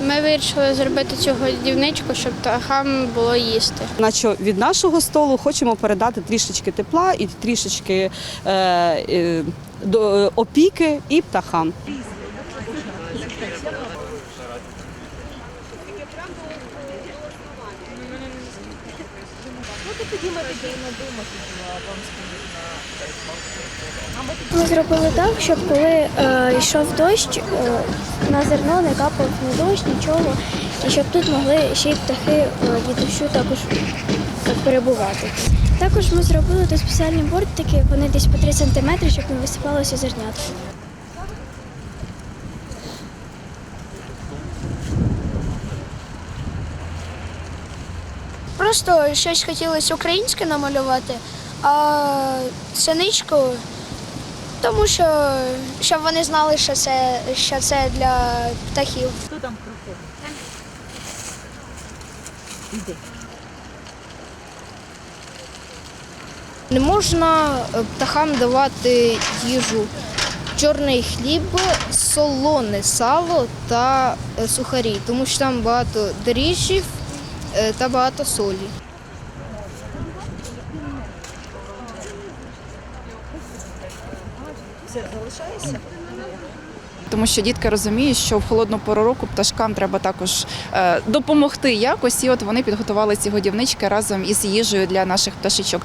Ми вирішили зробити цю годівничку, щоб птахам було їсти. Наче від нашого столу хочемо передати трішечки тепла і трішечки е, е, до, опіки і птахам. Ми зробили так, щоб коли е, йшов дощ, е, на зерно не капав ні дощ, нічого, і щоб тут могли ще й птахи е, від дощу також е, перебувати. Також ми зробили тут спеціальні бортики, вони десь по 3 см, щоб не висипалося зернятко. Просто щось хотілося українське намалювати, а синичку, тому що щоб вони знали, що це, що це для птахів. Не можна птахам давати їжу. Чорний хліб, солоне сало та сухарі, тому що там багато дріжджів е, та багато солі. тому що дітки розуміють, що в холодну пору року пташкам треба також е, допомогти якось. І от вони підготували ці годівнички разом із їжею для наших пташечок.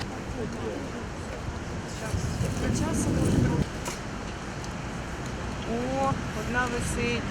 О, одна висить.